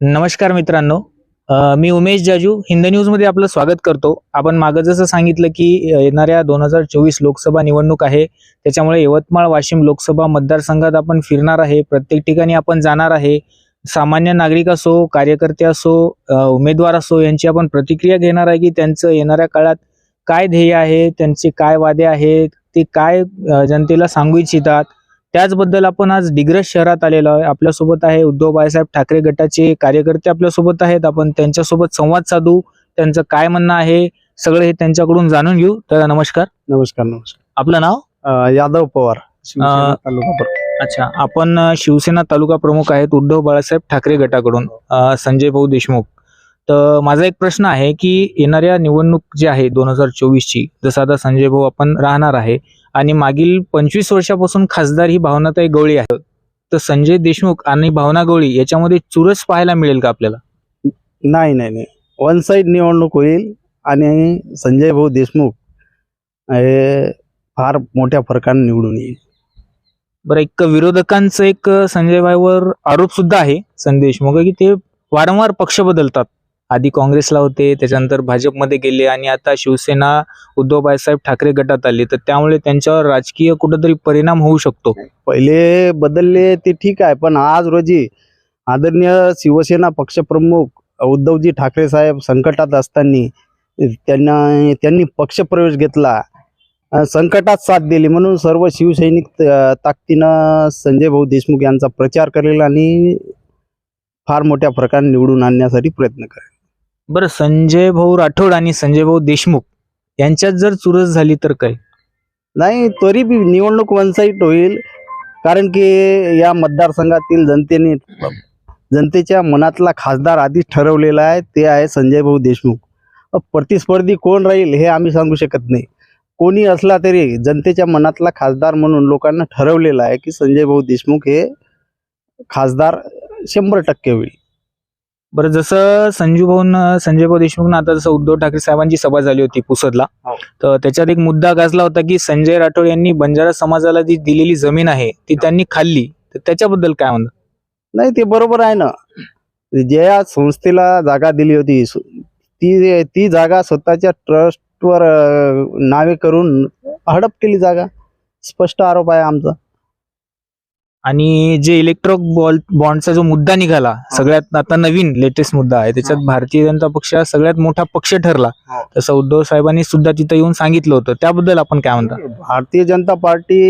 नमस्कार मित्रांनो. मी उमेश जाजू. हिंद न्यूजमध्ये आपलं स्वागत करतो. आपण मागं जसं सांगितलं की येणाऱ्या दोन हजार चोवीस लोकसभा निवडणूक आहे. त्याच्यामुळे यवतमाळ वाशिम लोकसभा मतदारसंघात आपण फिरणार आहे. प्रत्येक ठिकाणी आपण जाणार आहे. सामान्य नागरिक असो कार्यकर्ते असो उमेदवार असो यांची आपण प्रतिक्रिया घेणार आहे की त्यांचं येणाऱ्या काळात काय ध्येय आहे त्यांचे काय वादे आहेत ते काय जनतेला सांगू इच्छितात. त्याचबद्दल आपण आज डिग्रस शहरात आलेलो आहे. आपल्यासोबत आहे उद्धव बाळासाहेब ठाकरे गटाचे कार्यकर्ते आपल्यासोबत आहेत. आपण त्यांच्यासोबत संवाद साधू त्यांचं काय म्हणणं आहे सगळं हे त्यांच्याकडून जाणून घेऊ. तर नमस्कार. नमस्कार नमस्कार. आपलं नाव? अं, यादव पवार शिवसेना अं, तालुका प्रमुख. अच्छा. आपण अ, शिवसेना तालुका प्रमुख आहेत उद्धव बाळासाहेब ठाकरे गटाकडून अ, संजय भाऊ देशमुख. तर माझा एक प्रश्न आहे की येणाऱ्या निवडणूक जी आहे दोन हजार चोवीसची जसं आता संजय भाऊ आपण राहणार आहे आणि मागील पंचवीस वर्षापासून खासदार ही भावनाताई गवळी आहे तर संजय देशमुख आणि भावना गवळी याच्यामध्ये चुरस पाहायला मिळेल का आपल्याला? नाही नाही नाही. वन साइड निवडणूक होईल आणि संजय भाऊ देशमुख हे फार मोठ्या फरकाने निवडून येईल. बरं एक विरोधकांचं एक संजय भाईवर आरोप सुद्धा आहे संजय देशमुख की ते वारंवार पक्ष बदलतात. आधी काँग्रेसला होते त्याच्यानंतर भाजपमध्ये गेले आणि आता शिवसेना उद्धव बाळासाहेब ठाकरे गटात आले. तर त्यामुळे त्यांच्यावर राजकीय कुठंतरी परिणाम होऊ शकतो. पहिले बदलले ते ठीक आहे पण आज रोजी आदरणीय शिवसेना पक्षप्रमुख उद्धवजी ठाकरे साहेब संकटात असताना त्यांना त्यांनी पक्षप्रवेश घेतला. संकटात साथ दिली म्हणून सर्व शिवसैनिक ताकदीनं संजय भाऊ देशमुख यांचा प्रचार करेल आणि फार मोठ्या फरकाने निवडून आणण्यासाठी प्रयत्न करेल. बरं संजय भाऊ राठोड आणि संजय भाऊ देशमुख यांच्यात जर चुरस झाली तर काय? नाही तरी बी निवडणूक वन साईड होईल. कारण की या मतदारसंघातील जनतेने जनतेच्या मनातला खासदार आधीच ठरवलेला आहे ते आहे संजय भाऊ देशमुख. प्रतिस्पर्धी कोण राहील हे आम्ही सांगू शकत नाही. कोणी असला तरी जनतेच्या मनातला खासदार म्हणून लोकांना ठरवलेला आहे की संजय भाऊ देशमुख हे खासदार शंभर टक्के होईल. बरं जसं संजू भाऊन संजय भाऊ देशमुख आता जसं उद्धव ठाकरे साहेबांची सभा झाली होती पुसदला हो. तर त्याच्यात एक मुद्दा गाजला होता की संजय राठोड यांनी बंजारा समाजाला जी दिलेली जमीन आहे ती त्यांनी खाल्ली. तर त्याच्याबद्दल काय म्हणतात नाही ते बरोबर आहे ना. ज्या संस्थेला जागा दिली होती ती ती जागा स्वतःच्या ट्रस्टवर नावे करून हडप केली जागा. स्पष्ट आरोप आहे आमचा. आणि जे इलेक्ट्रॉक बॉल बॉन्डचा जो मुद्दा निघाला सगळ्यात आता नवीन लेटेस्ट मुद्दा आहे. त्याच्यात भारतीय जनता पक्ष हा सगळ्यात मोठा पक्ष ठरला. तसं उद्धव साहेबांनी सुद्धा तिथं येऊन सांगितलं होतं. त्याबद्दल आपण काय म्हणता? भारतीय जनता पार्टी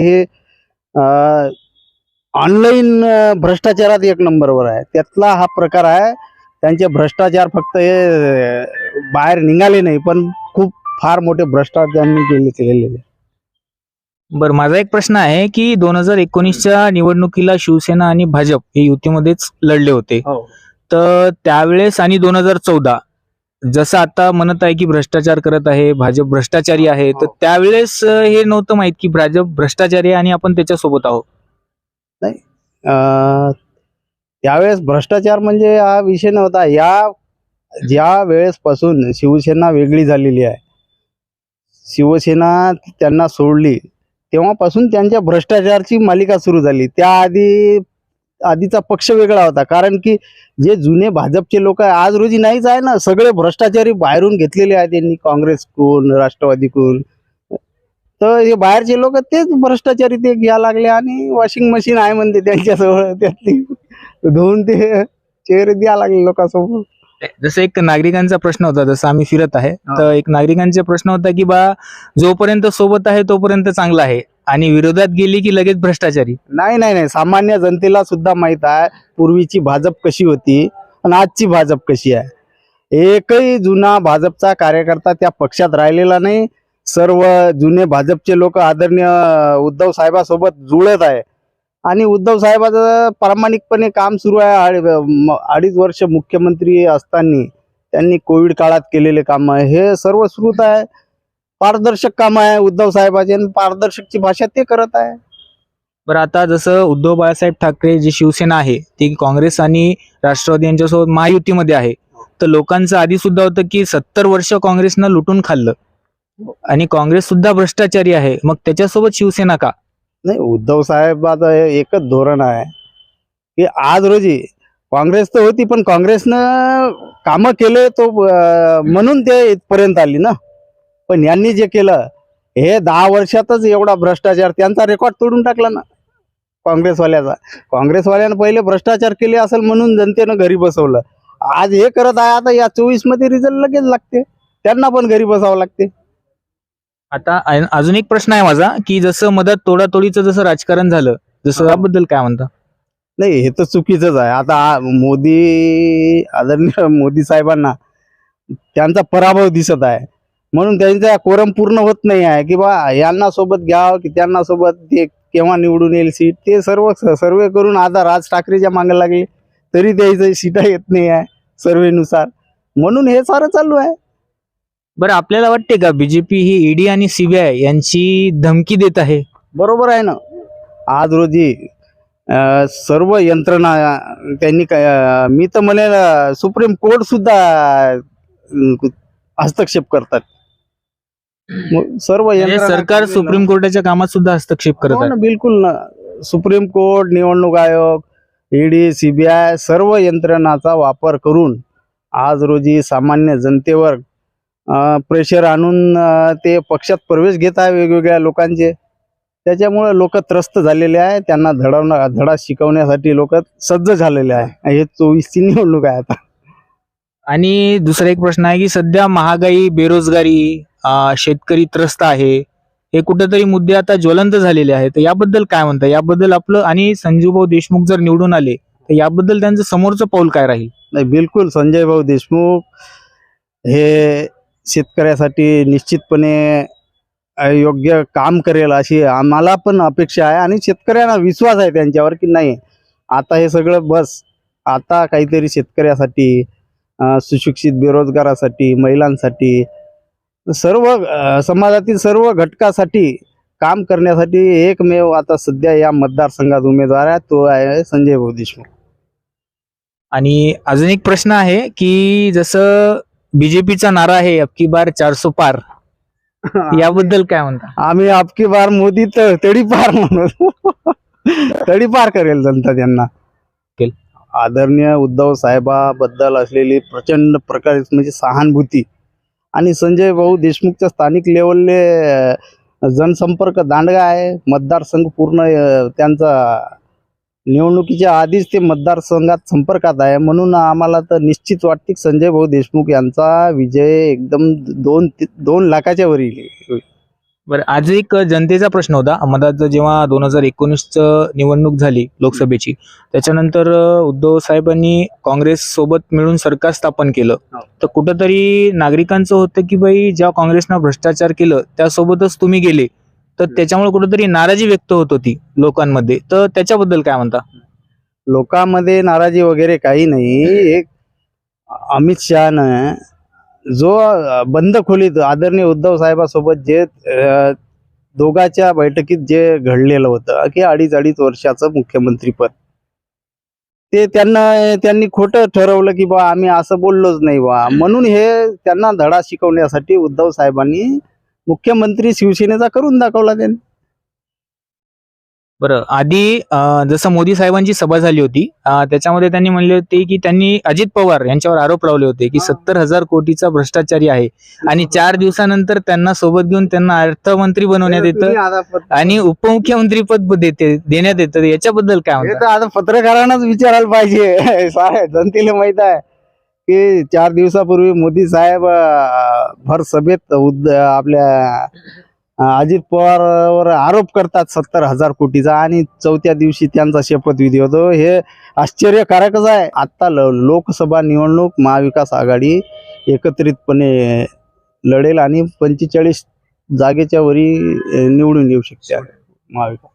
हे ऑनलाईन भ्रष्टाचारात एक नंबरवर आहे. त्यातला हा प्रकार आहे. त्यांचे भ्रष्टाचार फक्त हे बाहेर निघाले नाही पण खूप फार मोठे भ्रष्टाचार त्यांनी केले केलेले. बरं माझा एक प्रश्न आहे की दोन हजार एकोणीसच्या निवडणुकीला शिवसेना आणि भाजप हे युतीमध्येच लढले होते. तर त्यावेळेस आणि दोन हजार चौदा जसं आता म्हणत आहे की भ्रष्टाचार करत आहे भाजप भ्रष्टाचारी आहे तर हो. त्यावेळेस हे नव्हतं माहीत की भाजप भ्रष्टाचारी आहे आणि आपण त्याच्यासोबत आहोत. अं, त्यावेळेस भ्रष्टाचार म्हणजे हा विषय नव्हता. या ज्या वेळेसपासून शिवसेना वेगळी झालेली आहे शिवसेना त्यांना सोडली तेव्हापासून त्यांच्या भ्रष्टाचारची मालिका सुरू झाली. त्याआधी आधीचा पक्ष वेगळा होता. कारण की जे जुने भाजपचे लोक आहे आज रोजी नाहीच आहे ना. सगळे भ्रष्टाचारी बाहेरून घेतलेले आहेत त्यांनी. काँग्रेस कोण राष्ट्रवादी कोण. तर हे बाहेरचे लोक तेच भ्रष्टाचारी ते घ्या लागले आणि वॉशिंग मशीन आहे म्हणते त्यांच्याजवळ. त्यातली धुवून ते चेहरे द्या लागले लोकांसमोर. जसं एक नागरिकांचा प्रश्न होता जसं आम्ही फिरत आहे तर एक नागरिकांचा प्रश्न होता की बा जोपर्यंत सोबत आहे तोपर्यंत चांगला आहे. आणि विरोधात गेली की लगेच भ्रष्टाचारी? नाही नाही नाही. सामान्य जनतेला सुद्धा माहीत आहे पूर्वीची भाजप कशी होती आणि आजची भाजप कशी आहे. एकही जुना भाजपचा कार्यकर्ता त्या पक्षात राहिलेला नाही. सर्व जुने भाजपचे लोक आदरणीय उद्धव साहेबासोबत जुळत आहे. आणि उद्धव साहेबाचं प्रामाणिकपणे काम सुरू आहे. अडीच वर्ष मुख्यमंत्री असताना त्यांनी कोविड काळात केलेले काम आहे. हे सर्व सुरूच आहे. पारदर्शक काम आहे उद्धव साहेबाचे आणि पारदर्शकची भाषा ते करत आहे. बरं आता जसं उद्धव बाळासाहेब ठाकरे जी शिवसेना आहे ती काँग्रेस आणि राष्ट्रवादी यांच्यासोबत महायुतीमध्ये आहे. तर लोकांचं आधी सुद्धा होतं की सत्तर वर्ष काँग्रेसनं लुटून खाल्लं. आणि काँग्रेस सुद्धा भ्रष्टाचारी आहे. मग त्याच्यासोबत शिवसेना का? नाही उद्धव साहेबाचं हे एकच धोरण आहे की आज रोजी काँग्रेस तर होती पण काँग्रेसनं कामं केले तो म्हणून ते इथपर्यंत आली ना. पण यांनी जे केलं हे दहा वर्षातच एवढा भ्रष्टाचार त्यांचा रेकॉर्ड तोडून टाकला ना काँग्रेसवाल्याचा. काँग्रेसवाल्यानं पहिले भ्रष्टाचार केले असेल म्हणून जनतेनं घरी बसवलं. आज हे करत आहे आता या चोवीसमध्ये रिझल्ट लगेच लागते. त्यांना पण घरी बसावं लागते. आता अजून एक प्रश्न आहे माझा की जसं मदत तोडातोडीचं जसं राजकारण झालं जसं. त्याबद्दल काय म्हणता? नाही हे तर चुकीचंच आहे. आता मोदी आदरणीय मोदी साहेबांना त्यांचा पराभव दिसत आहे. म्हणून त्यांचा कोरम पूर्ण होत नाही आहे की बा यांना सोबत घ्यावं की त्यांना सोबत ते केव्हा निवडून येईल सीट ते सर्व सर्वे करून आता राज ठाकरेच्या मागे लागले तरी त्याचं सीटा येत नाही आहे सर्वेनुसार. म्हणून हे सारं चालू आहे. बरं आपल्याला वाटते का बीजेपी ही ईडी आणि सीबीआय यांची धमकी देत आहे? बरोबर आहे ना. आज रोजी अ, सर्व यंत्रणा त्यांनी काय अ, मी तर म्हणेल अ, सुप्रीम कोर्ट सुद्धा अ, हस्तक्षेप करतात. मग सर्व म्हणजे यंत्रणा सरकार सुप्रीम कोर्टाच्या कामात सुद्धा हस्तक्षेप करत हो आहे. ना, बिलकुल ना. सुप्रीम कोर्ट निवडणूक आयोग ईडी सीबीआय सर्व यंत्रणाचा वापर करून आज रोजी सामान्य जनतेवर प्रेशर आणून ते पक्षात प्रवेश घेत आहे वेगवेगळ्या लोकांचे. त्याच्यामुळे लोक त्रस्त झालेले आहे. त्यांना धडवणं धडा शिकवण्यासाठी लोक सज्ज झालेले आहे. हे चोवीसची निवडणूक आहे आता आणि दुसरा एक प्रश्न आहे की सध्या महागाई बेरोजगारी शेतकरी त्रस्त आहे. हे कुठेतरी मुद्दे आता ज्वलंत झालेले आहेत. तर याबद्दल काय म्हणता? याबद्दल आपलं आणि संजूभाऊ देशमुख जर निवडून आले तर याबद्दल त्यांचं समोरचं पाऊल काय राहील? नाही बिलकुल संजय भाऊ देशमुख हे शेतकऱ्यासाठी निश्चितपणे योग्य काम करेल अशी आम्हाला पण अपेक्षा आहे आणि शेतकऱ्यांना विश्वास आहे त्यांच्यावर की नाही. आता हे सगळं बस आता काहीतरी शेतकऱ्यासाठी सुशिक्षित बेरोजगारासाठी महिलांसाठी सर्व समाजातील सर्व घटकासाठी काम करण्यासाठी एकमेव आता सध्या या मतदारसंघात उमेदवार आहे तो आहे संजय भाऊ देशमुख. आणि अजून एक प्रश्न आहे की जसं बीजेपीचा नारा आहे अबकी बार चारसो पार. याबद्दल काय म्हणता? आम्ही आपकी बार मोदी तर तडीपार म्हणून. तडीपार करेल जनता त्यांना. केल. आदरणीय उद्धव साहेबाबद्दल असलेली प्रचंड प्रकार म्हणजे सहानुभूती. आणि संजय भाऊ देशमुखच्या स्थानिक लेवलले जनसंपर्क दांडगा आहे. मतदारसंघ पूर्ण अ, त्यांचा निवडणुकीच्या आधीच ते मतदारसंघात संपर्कात आहे. म्हणून आम्हाला तर निश्चित वाटते की संजय भाऊ देशमुख यांचा विजय एकदम दोन दोन लाखाच्या वर येईल बरं आज एक जनतेचा प्रश्न होता. मधात जेव्हा दोन हजार एकोणीसचं निवडणूक झाली लोकसभेची त्याच्यानंतर उद्धव साहेबांनी काँग्रेस सोबत मिळून सरकार स्थापन केलं. हो. तर कुठंतरी नागरिकांचं होतं की बाई ज्या काँग्रेसनं भ्रष्टाचार केलं त्यासोबतच तुम्ही गेले. तर त्याच्यामुळे कुठंतरी नाराजी व्यक्त होत होती लोकांमध्ये. तर त्याच्याबद्दल काय म्हणता? लोकांमध्ये नाराजी वगैरे काही नाही. एक अमित शहानं जो बंद खोलीत आदरणीय उद्धव साहेबासोबत जे दोघाच्या बैठकीत जे घडलेलं होतं की अडीच अडीच वर्षाचं मुख्यमंत्रीपद. ते त्यांना त्यांनी खोटं ठरवलं की बा आम्ही असं बोललोच नाही बा. म्हणून हे त्यांना धडा शिकवण्यासाठी उद्धव साहेबांनी मुख्यमंत्री शिवसेनेचा करून दाखवला त्यांनी. बरं आधी जसं मोदी साहेबांची सभा झाली होती त्याच्यामध्ये त्यांनी म्हणले होते की त्यांनी अजित पवार यांच्यावर आरोप लावले होते की. सत्तर हजार कोटीचा भ्रष्टाचारी आहे आणि चार दिवसानंतर त्यांना सोबत घेऊन त्यांना अर्थमंत्री बनवण्यात येतं आणि उपमुख्यमंत्री पद देते देण्यात येतं. याच्याबद्दल काय हे म्हणतात आता पत्रकारांनाच विचारायला पाहिजे. जनतेला माहीत आहे. की चार दिवसापूर्वी मोदी साहेब भर सभेत उद्द आपल्या अजित पवारवर आरोप करतात सत्तर हजार कोटीचा आणि चौथ्या दिवशी त्यांचा शपथविधी होतो. हे आश्चर्यकारकच आहे. आता ल- लोकसभा निवडणूक महाविकास आघाडी एकत्रितपणे लढेल आणि पंचेचाळीस जागेच्या वरी निवडून येऊ शकते. महाविकास